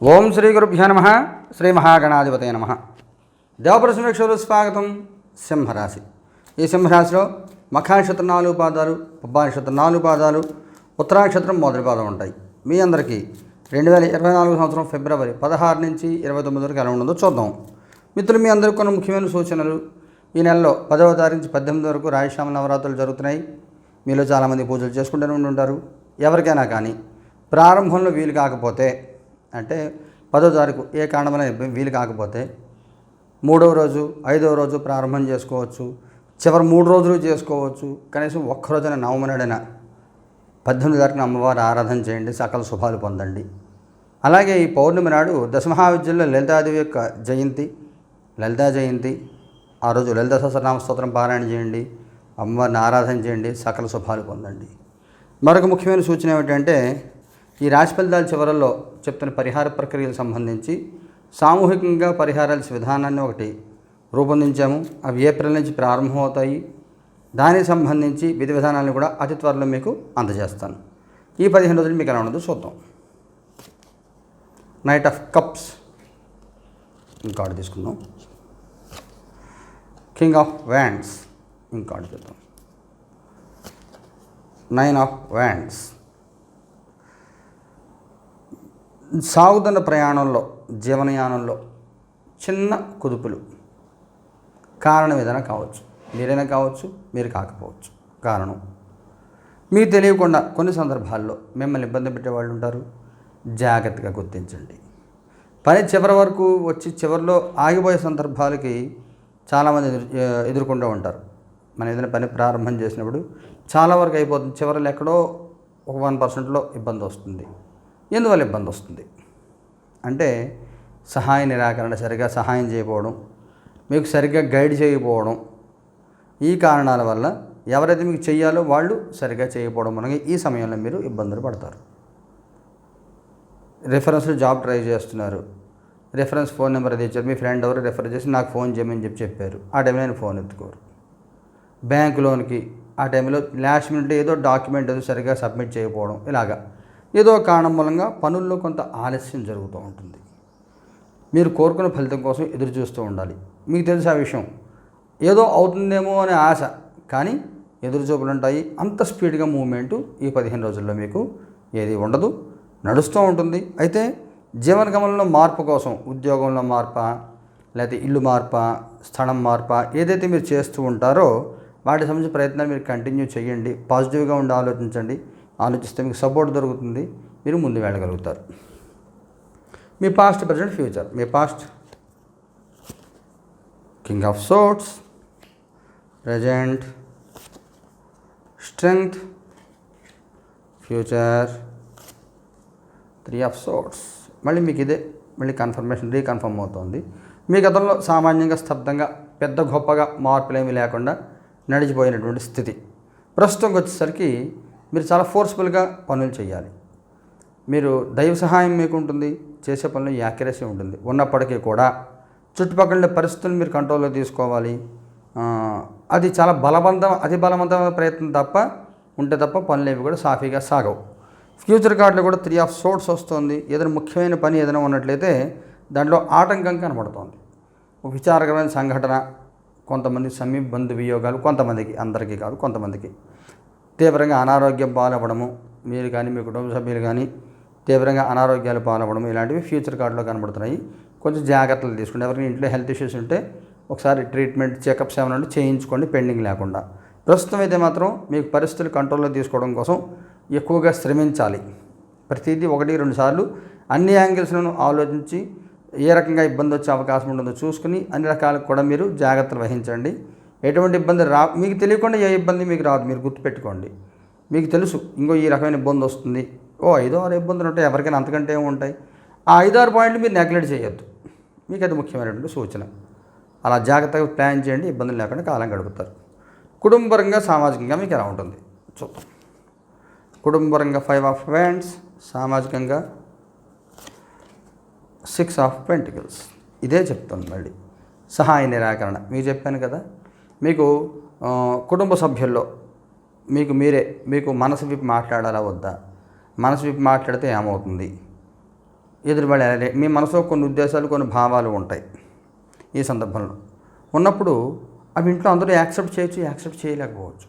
ఓం శ్రీ గురుభ్యో నమ. శ్రీ మహాగణాధిపతయ నమ. దేవప్రసమేక్షలు స్వాగతం సింహరాశి. ఈ సింహరాశిలో మఖానక్షత్రం నాలుగు పాదాలు పబ్బానక్షత్రం నాలుగు పాదాలు ఉత్తరాక్షత్రం మొదటి పాదం ఉంటాయి. మీ అందరికీ రెండు వేల ఇరవై నాలుగు సంవత్సరం ఫిబ్రవరి పదహారు నుంచి ఇరవై తొమ్మిది వరకు ఎలా ఉండదో చూద్దాం. మిత్రులు మీ అందరికీ కొన్ని ముఖ్యమైన సూచనలు. ఈ నెలలో పదవ తారీఖు నుంచి పద్దెనిమిది వరకు రాయశ్యామ నవరాత్రులు జరుగుతున్నాయి. మీలో చాలామంది పూజలు చేసుకుంటూనే ఉండి ఉంటారు ఎవరికైనా కానీ ప్రారంభంలో వీలు కాకపోతే అంటే పదో తారీఖు ఏ కారణమైన వీలు కాకపోతే మూడవ రోజు ఐదవ రోజు ప్రారంభం చేసుకోవచ్చు. చివరి మూడు రోజులు చేసుకోవచ్చు. కనీసం ఒక్క రోజున నవమనాడైనా పద్దెనిమిది తారీఖున అమ్మవారి ఆరాధన చేయండి సకల శుభాలు పొందండి. అలాగే ఈ పౌర్ణమి నాడు దశమహావిద్యలో లలితాదేవి యొక్క జయంతి లలితా జయంతి ఆ రోజు లలిత సహస్రనామ స్తోత్రం పారాయణ చేయండి అమ్మవారిని ఆరాధన చేయండి సకల శుభాలు పొందండి. మరొక ముఖ్యమైన సూచన ఏమిటంటే ఈ రాశి ఫలితాల చివరల్లో చెప్తున్న పరిహార ప్రక్రియలకు సంబంధించి సామూహికంగా పరిహారాల్సిన విధానాన్ని ఒకటి రూపొందించాము. అవి ఏప్రిల్ నుంచి ప్రారంభమవుతాయి. దానికి సంబంధించి విధి విధానాలను కూడా అతి త్వరలో మీకు అందజేస్తాను. ఈ పదిహేను రోజులు మీకు ఎలా ఉండదు చూద్దాం. నైట్ ఆఫ్ కప్స్ ఇంకాడు తీసుకుందాం. కింగ్ ఆఫ్ వ్యాండ్స్ ఇంకాడు చూద్దాం. నైన్ ఆఫ్ వ్యాండ్స్ సాగుతున్న ప్రయాణంలో జీవనయానంలో చిన్న కుదుపులు కారణం ఏదైనా కావచ్చు. మీరైనా కావచ్చు మీరు కాకపోవచ్చు. కారణం? మీకు తెలియకుండా కొన్ని సందర్భాల్లో మిమ్మల్ని ఇబ్బంది పెట్టే వాళ్ళు ఉంటారు. జాగ్రత్తగా గుర్తించండి. పని చివరి వరకు వచ్చి చివరిలో ఆగిపోయే సందర్భాలకి చాలామంది ఎదురు ఎదుర్కొంటూ ఉంటారు. మనం ఏదైనా పని ప్రారంభం చేసినప్పుడు చాలా వరకు అయిపోతుంది. చివరిలో ఎక్కడో ఒక వన్ పర్సెంట్లో ఇబ్బంది వస్తుంది. ఎందువల్ల ఇబ్బంది వస్తుంది? అంటే సహాయ నిరాకరణ సరిగా సహాయం చేయకపోవడం మీకు సరిగ్గా గైడ్ చేయకపోవడం ఈ కారణాల వల్ల ఎవరైతే మీకు చెయ్యాలో వాళ్ళు సరిగ్గా చేయకపోవడం వలన ఈ సమయంలో మీరు ఇబ్బందులు పడతారు. రెఫరెన్స్లో జాబ్ ట్రై చేస్తున్నారు. రిఫరెన్స్ ఫోన్ నెంబర్ అది ఇచ్చారు. మీ ఫ్రెండ్ ఎవరు రిఫర్ చేసి నాకు ఫోన్ చేయమని చెప్పి చెప్పారు. ఆ టైంలో నేను ఫోన్ ఎత్తుకోరు. బ్యాంక్ లోన్కి ఆ టైంలో లాస్ట్ మినిట్ ఏదో డాక్యుమెంట్ ఏదో సరిగ్గా సబ్మిట్ చేయకపోవడం ఇలాగా. ఏదో కారణం మూలంగా పనుల్లో కొంత ఆలస్యం జరుగుతూ ఉంటుంది. మీరు కోరుకున్న ఫలితం కోసం ఎదురు చూస్తూ ఉండాలి. మీకు తెలుసు ఆ విషయం. ఏదో అవుతుందేమో అనే ఆశ కానీ ఎదురు చూపులు ఉంటాయి. అంత స్పీడ్గా మూవ్మెంటు ఈ పదిహేను రోజుల్లో మీకు ఏది ఉండదు. నడుస్తూ ఉంటుంది. అయితే జీవన గమనంలో మార్పు కోసం ఉద్యోగంలో మార్పా లేకపోతే ఇల్లు మార్ప స్థలం మార్పా ఏదైతే మీరు చేస్తూ ఉంటారో వాటి సంబంధించిన ప్రయత్నాలు మీరు కంటిన్యూ చేయండి. పాజిటివ్గా ఉండి ఆలోచించండి. ఆలోచిస్తే మీకు సపోర్ట్ దొరుకుతుంది మీరు ముందు వెళ్ళగలుగుతారు. మీ past present future me past king of swords present strength future three of swords మళ్ళీ మీకు ఇదే మళ్ళీ కన్ఫర్మేషన్ రీకన్ఫర్మ్ అవుతుంది. మీ గతంలో సామాన్యంగా స్తబ్దంగా పెద్ద గొప్పగా మార్పులేమీ లేకుండా నడిచిపోయినటువంటి స్థితి. ప్రస్తుతంకి వచ్చేసరికి మీరు చాలా ఫోర్స్ఫుల్గా పనులు చేయాలి. మీరు దైవ సహాయం మీకు ఉంటుంది చేసే పనులు యాక్యురసీ ఉంటుంది. ఉన్నప్పటికీ కూడా చుట్టుపక్కల పరిస్థితులు మీరు కంట్రోల్లో తీసుకోవాలి. అది చాలా బలవంతం అతి బలవంతమైన ప్రయత్నం తప్ప ఉంటే తప్ప పనులు ఏవి కూడా సాఫీగా సాగవు. ఫ్యూచర్ కార్డులో కూడా త్రీ ఆఫ్ సోర్స్ వస్తుంది. ఏదైనా ముఖ్యమైన పని ఏదైనా ఉన్నట్లయితే దాంట్లో ఆటంకం కనబడుతోంది. విచారకరమైన సంఘటన కొంతమంది సమీప బంధు వియోగాలు కొంతమందికి అందరికీ కాదు కొంతమందికి. తీవ్రంగా అనారోగ్యం పాలవ్వడము మీరు కానీ మీ కుటుంబ సభ్యులు కానీ తీవ్రంగా అనారోగ్యాలు పాలవ్వడం ఇలాంటివి ఫ్యూచర్ కార్డులో కనబడుతున్నాయి. కొంచెం జాగ్రత్తలు తీసుకోండి ఎవరికైనా ఇంట్లో హెల్త్ ఇష్యూస్ ఉంటే ఒకసారి ట్రీట్మెంట్ చెకప్స్ ఏమైనా ఉంటే చేయించుకోండి పెండింగ్ లేకుండా. ప్రస్తుతం అయితే మాత్రం మీకు పరిస్థితులు కంట్రోల్లో తీసుకోవడం కోసం ఎక్కువగా శ్రమించాలి. ప్రతిదీ ఒకటి రెండు సార్లు అన్ని యాంగిల్స్లను ఆలోచించి ఏ రకంగా ఇబ్బంది వచ్చే అవకాశం ఉంటుందో చూసుకుని అన్ని రకాలకు కూడా మీరు జాగ్రత్తలు వహించండి. ఎటువంటి ఇబ్బంది రా మీకు తెలియకుండా ఏ ఇబ్బంది మీకు రాదు మీరు గుర్తుపెట్టుకోండి. మీకు తెలుసు ఇంకో ఈ రకమైన ఇబ్బంది వస్తుంది. ఓ ఐదో ఆరు ఇబ్బందులు ఉంటాయి ఎవరికైనా అంతకంటే ఉంటాయి. ఆ ఐదారు పాయింట్లు మీరు నెగ్లెక్ట్ చేయొద్దు. మీకు అది ముఖ్యమైనటువంటి సూచన. అలా జాగ్రత్తగా ప్లాన్ చేయండి ఇబ్బందులు లేకుండా కాలం గడుపుతారు. కుటుంబపరంగా సామాజికంగా మీకు ఎలా ఉంటుంది? చూద్దాం. కుటుంబపరంగా ఫైవ్ ఆఫ్ వ్యాండ్స్ సామాజికంగా సిక్స్ ఆఫ్ పెంటికల్స్ ఇదే చెప్తాను మళ్ళీ. సహాయ నిరాకరణ. మీకు చెప్పాను కదా మీకు కుటుంబ సభ్యుల్లో మీకు మీరే మీకు మనసు విప్పి మాట్లాడాలా వద్దా? మనసు విప్పి మాట్లాడితే ఏమవుతుంది? ఎదురుబడి మీ మనసులో కొన్ని ఉద్దేశాలు కొన్ని భావాలు ఉంటాయి ఈ సందర్భంలో. ఉన్నప్పుడు అవి ఇంట్లో అందరూ యాక్సెప్ట్ చేయొచ్చు యాక్సెప్ట్ చేయలేకపోవచ్చు.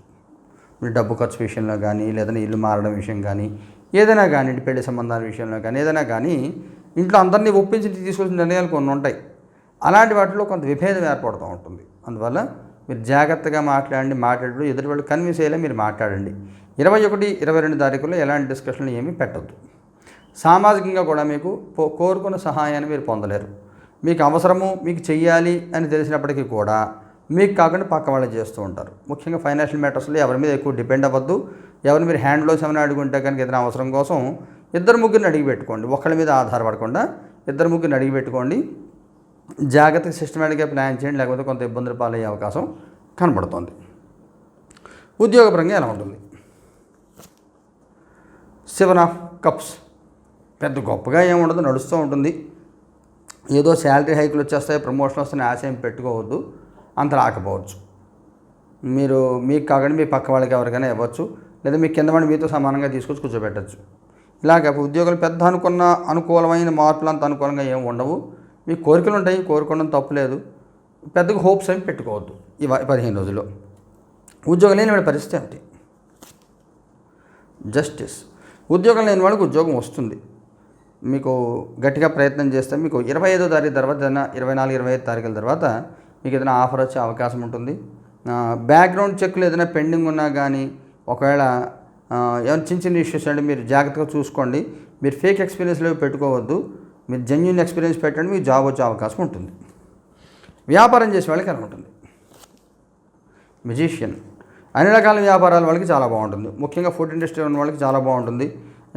మీరు డబ్బు ఖర్చు విషయంలో కానీ లేదంటే ఇల్లు మారడం విషయం కానీ ఏదైనా కానీ పెళ్ళి సంబంధాల విషయంలో కానీ ఏదైనా కానీ ఇంట్లో అందరినీ ఒప్పించి తీసుకొచ్చిన నిర్ణయాలు కొన్ని ఉంటాయి. అలాంటి వాటిలో కొంత విభేదం ఏర్పడుతూ ఉంటుంది. అందువల్ల మీరు జాగ్రత్తగా మాట్లాడండి మాట్లాడు ఎదుటి వాళ్ళు కన్విన్స్ అయ్యేలా మీరు మాట్లాడండి. ఇరవై ఒకటి ఇరవై రెండు తారీఖుల్లో ఎలాంటి డిస్కషన్లు ఏమీ పెట్టద్దు. సామాజికంగా కూడా మీకు కోరుకున్న సహాయాన్ని మీరు పొందలేరు. మీకు అవసరము మీకు చెయ్యాలి అని తెలిసినప్పటికీ కూడా మీకు కాకుండా పక్క వాళ్ళు చేస్తూ ఉంటారు. ముఖ్యంగా ఫైనాన్షియల్ మ్యాటర్స్లో ఎవరి మీద ఎక్కువ డిపెండ్ అవ్వద్దు. ఎవరి మీరు హ్యాండ్లోస్ ఏమైనా అడుగుంటే కనుక ఏదైనా అవసరం కోసం ఇద్దరు ముగ్గురిని అడిగి పెట్టుకోండి. ఒకళ్ళ మీద ఆధారపడకుండా ఇద్దరు ముగ్గురిని అడిగి పెట్టుకోండి. జాగ్రత్తగా సిస్టమేటిక్గా ప్లాన్ చేయండి లేకపోతే కొంత ఇబ్బందులు పాలయ్యే అవకాశం కనబడుతోంది. ఉద్యోగపరంగా ఎలా ఉంటుంది? సెవెన్ ఆఫ్ కప్స్ పెద్ద గొప్పగా ఏముండదు నడుస్తూ ఉంటుంది. ఏదో శాలరీ హైకులు వచ్చేస్తాయి ప్రమోషన్ వస్తాయని ఆశయం పెట్టుకోవద్దు అంత రాకపోవచ్చు. మీరు మీకు కాకుండా మీ పక్క వాళ్ళకి ఎవరికైనా ఇవ్వచ్చు లేదా మీ కింద వాడిని మీతో సమానంగా తీసుకొచ్చి కూర్చోబెట్టచ్చు. ఇలాగ ఉద్యోగులు పెద్ద అనుకున్న అనుకూలమైన మార్పులు అంత అనుకూలంగా ఏమి ఉండవు. మీ కోరికలు ఉంటాయి కోరుకోవడం తప్పులేదు పెద్దగా హోప్స్ ఏమి పెట్టుకోవద్దు ఈ పదిహేను రోజుల్లో. ఉద్యోగం లేని వాడి పరిస్థితి ఏమిటి? జస్టిస్. ఉద్యోగం లేని వాళ్ళకి ఉద్యోగం వస్తుంది. మీకు గట్టిగా ప్రయత్నం చేస్తే మీకు ఇరవై ఐదో తారీఖు తర్వాత ఏదైనా ఇరవై నాలుగు ఇరవై ఐదు తారీఖుల తర్వాత మీకు ఏదైనా ఆఫర్ వచ్చే అవకాశం ఉంటుంది. బ్యాక్గ్రౌండ్ చెక్లు ఏదైనా పెండింగ్ ఉన్నా కానీ ఒకవేళ ఏమైనా చిన్న చిన్న ఇష్యూస్ అంటే మీరు జాగ్రత్తగా చూసుకోండి. మీరు ఫేక్ ఎక్స్పీరియన్స్లో పెట్టుకోవద్దు. మీరు జెన్యున్ ఎక్స్పీరియన్స్ పెట్టండి మీకు జాబ్ వచ్చే అవకాశం ఉంటుంది. వ్యాపారం చేసే వాళ్ళకి ఎలా ఉంటుంది. మ్యూజిషియన్ అన్ని రకాల వ్యాపారాల వాళ్ళకి చాలా బాగుంటుంది. ముఖ్యంగా ఫుడ్ ఇండస్ట్రీ ఉన్న వాళ్ళకి చాలా బాగుంటుంది.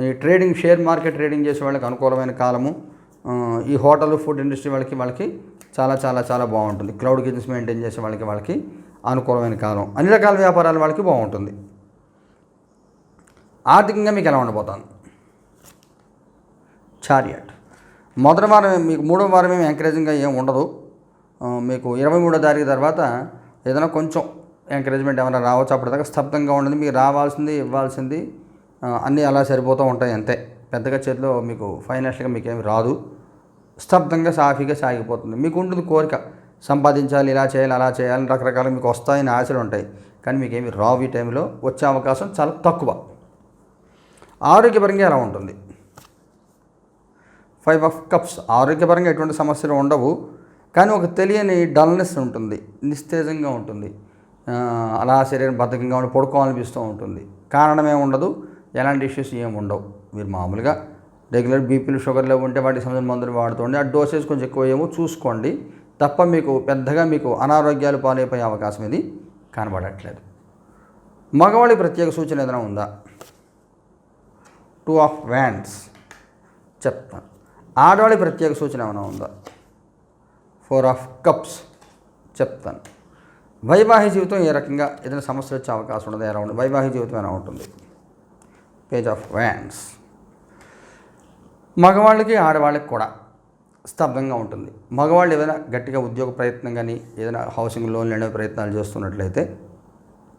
ఈ ట్రేడింగ్ షేర్ మార్కెట్ ట్రేడింగ్ చేసే వాళ్ళకి అనుకూలమైన కాలము. ఈ హోటల్ ఫుడ్ ఇండస్ట్రీ వాళ్ళకి వాళ్ళకి చాలా చాలా చాలా బాగుంటుంది. క్లౌడ్ బిజినెస్ మెయింటైన్ చేసే వాళ్ళకి వాళ్ళకి అనుకూలమైన కాలం. అన్ని రకాల వ్యాపారాల వాళ్ళకి బాగుంటుంది. ఆర్థికంగా మీకు ఎలా ఉండబోతాను? చారియట్ మొదటి వారం మీకు మూడో వారం ఏమి ఎంకరేజింగ్గా ఏం ఉండదు. మీకు ఇరవై మూడో తారీఖు తర్వాత ఏదైనా కొంచెం ఎంకరేజ్మెంట్ ఏమైనా రావచ్చు అప్పటిదాకా స్తబ్దంగా ఉండదు మీకు రావాల్సింది ఇవ్వాల్సింది అన్నీ అలా సరిపోతూ ఉంటాయి అంతే. పెద్దగా చేతిలో మీకు ఫైనాన్షియల్గా మీకు ఏమి రాదు. స్తబ్దంగా సాఫీగా సాగిపోతుంది. మీకు ఉంటుంది కోరిక సంపాదించాలి ఇలా చేయాలి అలా చేయాలని రకరకాల మీకు వస్తాయని ఆశలు ఉంటాయి. కానీ మీకు ఏమి రావు ఈ టైంలో వచ్చే అవకాశం చాలా తక్కువ. ఆరోగ్యపరంగా ఎలా ఉంటుంది? Five of cups. ఆరోగ్యపరంగా ఎటువంటి సమస్యలు ఉండవు. కానీ ఒక తెలియని డల్నెస్ ఉంటుంది. నిస్తేజంగా ఉంటుంది. అలా శరీరం బద్ధకంగా ఉండి పడుకోవాలనిపిస్తూ ఉంటుంది. కారణం ఏమి ఉండదు. ఎలాంటి ఇష్యూస్ ఏమి ఉండవు. మీరు మామూలుగా రెగ్యులర్ బీపీలు షుగర్లు ఉంటే వాటికి సంబంధించిన మందులు వాడుతుండే ఆ డోసేజ్ కొంచెం ఎక్కువ ఏమో చూసుకోండి. తప్ప మీకు పెద్దగా మీకు అనారోగ్యాలు పాలైపోయే అవకాశం ఇది కనబడట్లేదు. మగవాళ్ళకి ప్రత్యేక సూచన ఏదైనా ఉందా? టూ ఆఫ్ వ్యాండ్స్ చెప్తాను. ఆడవాళ్ళకి ప్రత్యేక సూచన ఏమైనా ఉందా? ఫోర్ ఆఫ్ కప్స్ చెప్తాను. వైవాహిక జీవితం ఏ రకంగా ఏదైనా సమస్య వచ్చే అవకాశం ఉండదు ఎలా ఉంటుంది వైవాహిక జీవితం ఎలా ఉంటుంది? పేజ్ ఆఫ్ వ్యాన్స్ మగవాళ్ళకి ఆడవాళ్ళకి కూడా స్తబ్దంగా ఉంటుంది. మగవాళ్ళు ఏదైనా గట్టిగా ఉద్యోగ ప్రయత్నం కానీ ఏదైనా హౌసింగ్ లోన్ లేని ప్రయత్నాలు చేస్తున్నట్లయితే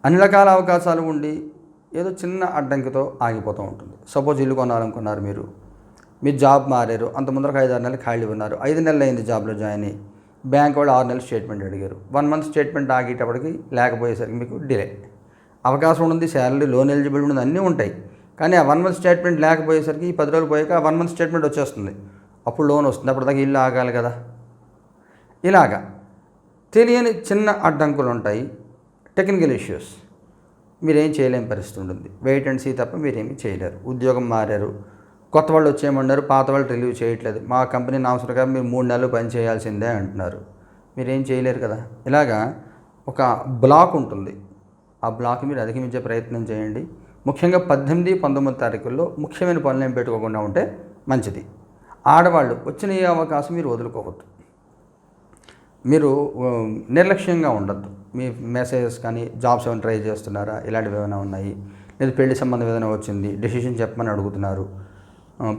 అన్ని రకాల అవకాశాలు ఉండి ఏదో చిన్న అడ్డంకితో ఆగిపోతూ ఉంటుంది. సపోజ్ ఇల్లు కొనాలనుకున్నారు మీరు. మీ జాబ్ మారారు అంత ముందరకు ఐదు ఆరు నెలలు ఖాళీ ఉన్నారు ఐదు నెలలు అయింది జాబ్లో జాయిన్ అయ్యి. బ్యాంక్ వాళ్ళు ఆరు నెలలు స్టేట్మెంట్ అడిగారు. వన్ మంత్ స్టేట్మెంట్ ఆగేటప్పటికి లేకపోయేసరికి మీకు డిలే. అవకాశం ఉంది శాలరీ లోన్ ఎలిజిబిలిటీ ఉంది అన్నీ ఉంటాయి. కానీ ఆ వన్ మంత్ స్టేట్మెంట్ లేకపోయేసరికి ఈ పది రోజులు పోయాక ఆ వన్ మంత్ స్టేట్మెంట్ వచ్చేస్తుంది. అప్పుడు లోన్ వస్తుంది అప్పటిదాకా ఇల్లు ఆగాలి కదా. ఇలాగా తెలియని చిన్న అడ్డంకులు ఉంటాయి టెక్నికల్ ఇష్యూస్. మీరేం చేయలేని పరిస్థితి ఉంటుంది. వెయిట్ అండ్ సీ తప్ప మీరేమీ చేయలేరు. ఉద్యోగం మారారు కొత్త వాళ్ళు వచ్చేయమన్నారు పాత వాళ్ళు రిలీవ్ చేయట్లేదు. మా కంపెనీ నామసరగా మీరు మూడు నెలలు పని చేయాల్సిందే అంటున్నారు. మీరేం చేయలేరు కదా? ఇలాగా ఒక బ్లాక్ ఉంటుంది. ఆ బ్లాక్ మీరు అధిగమించే ప్రయత్నం చేయండి. ముఖ్యంగా పద్దెనిమిది పంతొమ్మిది తారీఖుల్లో ముఖ్యమైన పనులు ఏం పెట్టుకోకుండా ఉంటే మంచిది. ఆడవాళ్ళు వచ్చిన ఏ అవకాశం మీరు వదులుకోవద్దు. మీరు నిర్లక్ష్యంగా ఉండద్దు. మీ మెసేజెస్ కానీ జాబ్స్ ఏమైనా ట్రై చేస్తున్నారా? ఇలాంటివి ఏమైనా ఉన్నాయి? లేదా పెళ్ళి సంబంధం ఏదైనా వచ్చింది? డెసిషన్ చెప్పమని అడుగుతున్నారు.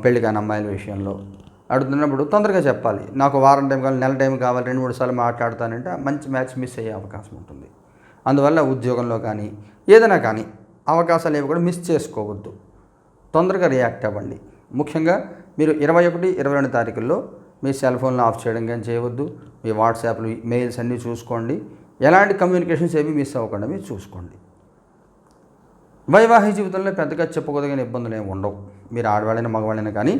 పెళ్ళి కాని అమ్మాయిల విషయంలో అడుగుతున్నప్పుడు తొందరగా చెప్పాలి. నాకు వారం టైం కావాలి నెల టైం కావాలి రెండు మూడు సార్లు మాట్లాడతానంటే మంచి మ్యాచ్ మిస్ అయ్యే అవకాశం ఉంటుంది. అందువల్ల ఉద్యోగంలో కానీ ఏదైనా కానీ అవకాశాలు ఏవి కూడా మిస్ చేసుకోవద్దు. తొందరగా రియాక్ట్ అవ్వండి. ముఖ్యంగా మీరు ఇరవై ఒకటి ఇరవై రెండు తారీఖుల్లో మీ సెల్ ఫోన్లు ఆఫ్ చేయడం కానీ చేయవద్దు. మీ వాట్సాప్లు మెయిల్స్ అన్నీ చూసుకోండి. ఎలాంటి కమ్యూనికేషన్స్ ఏవి మిస్ అవ్వకుండా మీరు చూసుకోండి. వైవాహిక జీవితంలో పెద్దగా చెప్పుకోదగిన ఇబ్బందులు ఏమి ఉండవు. మీరు ఆడవాళ్ళైనా మగవాళ్ళైనా కానీ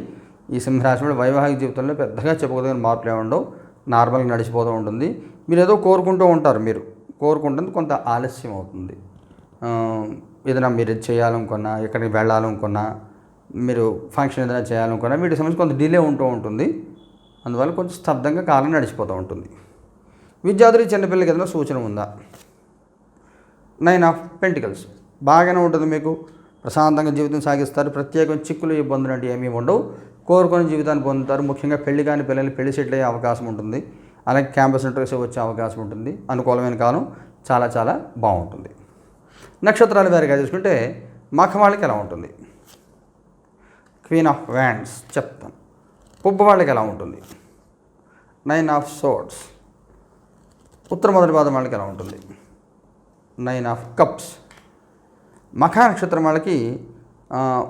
ఈ సింహరాశి వైవాహిక జీవితంలో పెద్దగా చెప్పుకోదగిన మార్పులు ఏముండవు నార్మల్గా నడిచిపోతూ ఉంటుంది. మీరు ఏదో కోరుకుంటూ ఉంటారు మీరు. కోరుకుంటుంది కొంత ఆలస్యం అవుతుంది. ఏదైనా మీరు చేయాలనుకున్నా ఎక్కడికి వెళ్ళాలనుకున్నా మీరు ఫంక్షన్ ఏదైనా చేయాలనుకున్నా వీటికి సంబంధించి కొంత డిలే ఉంటూ ఉంటుంది. అందువల్ల కొంచెం స్తబ్దంగా కాలం నడిచిపోతూ ఉంటుంది. విద్యార్థులు చిన్నపిల్లలకి ఏదైనా సూచన ఉందా? నైన్ ఆఫ్ పెంటికల్స్ బాగానే ఉంటుంది మీకు. ప్రశాంతంగా జీవితం సాగిస్తారు. ప్రత్యేకం చిక్కులు ఇబ్బందులు అంటే ఏమీ ఉండవు. కోరుకుని జీవితాన్ని పొందుతారు. ముఖ్యంగా పెళ్ళి కాని పిల్లలు పెళ్ళి సెటిల్ అయ్యే అవకాశం ఉంటుంది. అలాగే క్యాంపస్ ఇంటర్వ్యూస్ వచ్చే అవకాశం ఉంటుంది. అనుకూలమైన కాలం చాలా చాలా బాగుంటుంది. నక్షత్రాలు వేరుగా తీసుకుంటే మఖవాళ్ళకి ఎలా ఉంటుంది? క్వీన్ ఆఫ్ వ్యాండ్స్ చెప్తాను పుబ్బ వాళ్ళకి ఎలా ఉంటుంది? Nine of swords. ఉత్తర మొదటి పాదం వాళ్ళకి ఎలా ఉంటుంది? Nine of cups. మఖా నక్షత్రం వాళ్ళకి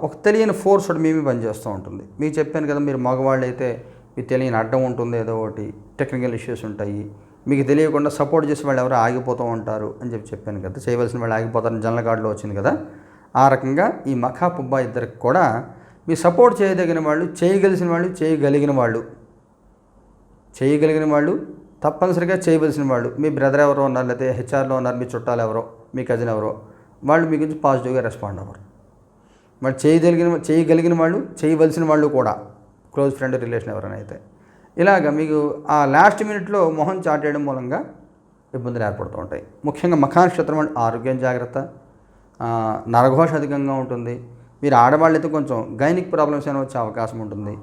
ఒక తెలియని ఫోర్స్ ఒకటి మేమే పనిచేస్తూ ఉంటుంది. మీకు చెప్పాను కదా మీరు మగవాళ్ళు అయితే మీకు తెలియని అడ్డం ఉంటుంది ఏదో ఒకటి టెక్నికల్ ఇష్యూస్ ఉంటాయి. మీకు తెలియకుండా సపోర్ట్ చేసే వాళ్ళు ఎవరో ఆగిపోతూ ఉంటారు అని చెప్పి చెప్పాను కదా చేయవలసిన వాళ్ళు ఆగిపోతారని జనరల్ కార్డులో వచ్చింది కదా. ఆ రకంగా ఈ మఖా పుబ్బా ఇద్దరికి కూడా మీ సపోర్ట్ చేయదగిన వాళ్ళు చేయగలిసిన వాళ్ళు చేయగలిగిన వాళ్ళు. చేయగలిగిన వాళ్ళు తప్పనిసరిగా చేయవలసిన వాళ్ళు. మీ బ్రదర్ ఎవరో ఉన్నారు లేకపోతే హెచ్ఆర్లో ఉన్నారు మీ చుట్టాలు ఎవరో మీ కజిన్ ఎవరో. వాళ్ళు మీ గురించి పాజిటివ్గా రెస్పాండ్ అవ్వరు. మరి చేయగలిగిన చేయగలిగిన వాళ్ళు చేయవలసిన వాళ్ళు కూడా క్లోజ్ ఫ్రెండ్ రిలేషన్ ఎవరైనా అయితే. ఇలాగ మీకు ఆ లాస్ట్ మినిట్లో మొహం చాటేయడం మూలంగా ఇబ్బందులు ఏర్పడుతూ ఉంటాయి. ముఖ్యంగా మఖానక్షత్రం అంటే ఆరోగ్యం జాగ్రత్త నరఘోష అధికంగా ఉంటుంది. మీరు ఆడవాళ్ళు అయితే కొంచెం గైనిక్ ప్రాబ్లమ్స్ అయినా వచ్చే అవకాశం ఉంటుంది.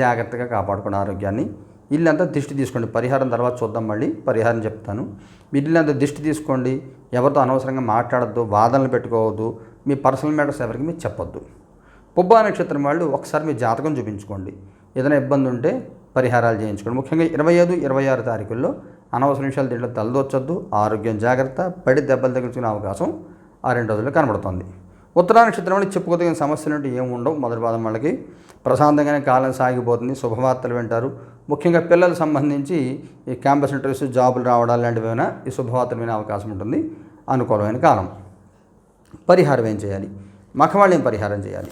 జాగ్రత్తగా కాపాడుకున్న ఆరోగ్యాన్ని వీళ్ళంతా దిష్టి తీసుకోండి. పరిహారం తర్వాత చూద్దాం మళ్ళీ. పరిహారం చెప్తాను. వీళ్ళంతా దిష్టి తీసుకోండి. ఎవరితో అనవసరంగా మాట్లాడద్దు వాదనలు పెట్టుకోవద్దు మీ పర్సనల్ మ్యాటర్స్ ఎవరికి మీరు చెప్పొద్దు. పుబ్బా నక్షత్రం వాళ్ళు ఒకసారి మీ జాతకం చూపించుకోండి. ఏదైనా ఇబ్బంది ఉంటే పరిహారాలు చేయించుకోండి. ముఖ్యంగా ఇరవై ఐదు ఇరవై ఆరు తారీఖుల్లో అనవసర విషయాలు దీంట్లో తలదొచ్చొద్దు ఆరోగ్యం జాగ్రత్త. పడి దెబ్బలు తగ్గించుకునే అవకాశం ఆ రెండు రోజుల్లో కనబడుతుంది. ఉత్తరా నక్షత్రం వల్ల చెప్పుకోదగిన సమస్యలు అంటే ఏమి ఉండవు మొదటి పాదం వాళ్ళకి ప్రశాంతంగానే కాలం సాగిపోతుంది. శుభవార్తలు వింటారు. ముఖ్యంగా పిల్లలకు సంబంధించి ఈ క్యాంపస్ ఇంటర్వ్యూస్ జాబులు రావడాలు లాంటివి అయినా ఈ శుభవార్తలు వినే అవకాశం ఉంటుంది. అనుకూలమైన కాలం. పరిహారం ఏం చేయాలి? మఖవాళ్ళు ఏం పరిహారం చేయాలి?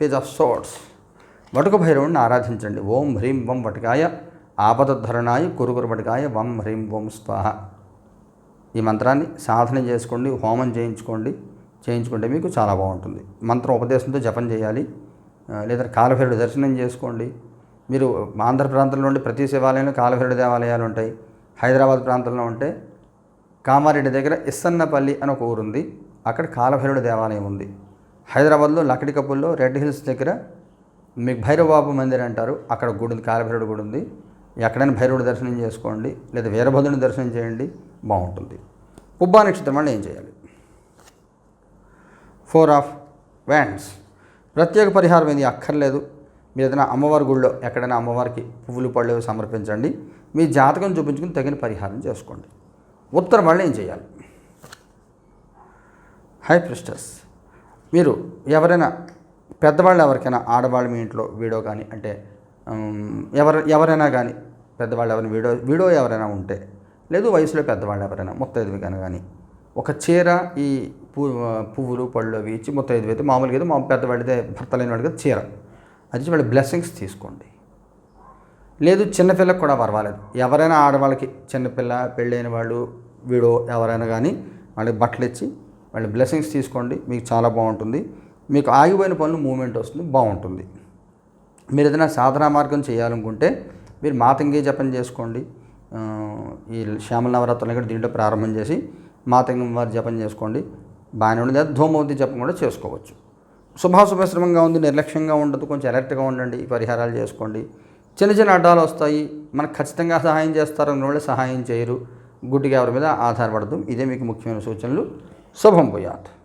పేజ్ ఆఫ్ సోట్స్ వటుక భైరవుని ఆరాధించండి. ఓం హ్రీం వం వటకాయ ఆపదధరణాయ కురుగురు వటకాయ వం హ్రీం ఓం స్వాహ. ఈ మంత్రాన్ని సాధన చేసుకోండి హోమం చేయించుకోండి. చేయించుకుంటే మీకు చాలా బాగుంటుంది. మంత్రం ఉపదేశంతో జపం చేయాలి. లేదా కాలభైరుడు దర్శనం చేసుకోండి. మీరు ఆంధ్ర ప్రాంతంలో ఉండి ప్రతి శివాలయంలో కాలభైరుడు దేవాలయాలు ఉంటాయి. హైదరాబాద్ ప్రాంతంలో ఉంటే కామారెడ్డి దగ్గర ఇస్సన్నపల్లి అని ఒక ఊరు ఉంది అక్కడ కాలభైరుడు దేవాలయం ఉంది. హైదరాబాద్లో లక్కడికప్పుల్లో రెడ్ హిల్స్ దగ్గర మీకు భైరవబాబు మందిర్ అంటారు. అక్కడ గుడి ఉంది కాలభైరుడు గుడి ఉంది. ఎక్కడైనా భైరవుడి దర్శనం చేసుకోండి. లేదా వీరభద్రుని దర్శనం చేయండి. బాగుంటుంది. పుబ్బా నక్షత్రం వల్ల ఏం చేయాలి? Four of wands. ప్రత్యేక పరిహారం ఏది అక్కర్లేదు. మీరు ఏదైనా అమ్మవారి గుళ్ళో ఎక్కడైనా అమ్మవారికి పువ్వులు పళ్ళు సమర్పించండి. మీ జాతకం చూపించుకుని తగిన పరిహారం చేసుకోండి. ఉత్తరం వల్ల ఏం చేయాలి? హై ప్రిస్టర్స్ మీరు ఎవరైనా పెద్దవాళ్ళు ఎవరికైనా ఆడవాళ్ళు మీ ఇంట్లో వీడో కానీ అంటే ఎవరు ఎవరైనా కానీ పెద్దవాళ్ళు ఎవరైనా వీడో వీడో ఎవరైనా ఉంటే లేదు వయసులో పెద్దవాళ్ళు ఎవరైనా ముత్తైదువి కానీ కానీ ఒక చీర ఈ పువ్వులు పళ్ళు అవి ఇచ్చి ముత్తైదువి అయితే మామూలుగా అయితే మా పెద్దవాడితే భర్త లేని వాడికి చీర. అది వాళ్ళ బ్లెస్సింగ్స్ తీసుకోండి. లేదు చిన్నపిల్లకి కూడా పర్వాలేదు. ఎవరైనా ఆడవాళ్ళకి చిన్నపిల్ల పెళ్ళైన వాళ్ళు వీడో ఎవరైనా కానీ వాళ్ళకి బట్టలు ఇచ్చి వాళ్ళ బ్లెస్సింగ్స్ తీసుకోండి. మీకు చాలా బాగుంటుంది. మీకు ఆగిపోయిన పనులు మూమెంట్ వస్తుంది బాగుంటుంది. మీరు ఏదైనా సాధనా మార్గం చేయాలనుకుంటే మీరు మాతంగి జపం చేసుకోండి. ఈ శ్యామల నవరాత్రులు కూడా దీంట్లో ప్రారంభం చేసి మాతంగం వారి జపం చేసుకోండి. బాగానే ఉండదు. లేదా ధూమవతి జపం కూడా చేసుకోవచ్చు. శుభాశుభశ్రమంగా ఉంది నిర్లక్ష్యంగా ఉండదు కొంచెం అలర్ట్గా ఉండండి పరిహారాలు చేసుకోండి. చిన్న చిన్న అడ్డాలు వస్తాయి మనకు ఖచ్చితంగా సహాయం చేస్తారు వాళ్ళు సహాయం చేయరు. గుడ్డిగా ఎవరి మీద ఆధారపడదు. ఇదే మీకు ముఖ్యమైన సూచనలు. శుభం పోయాత్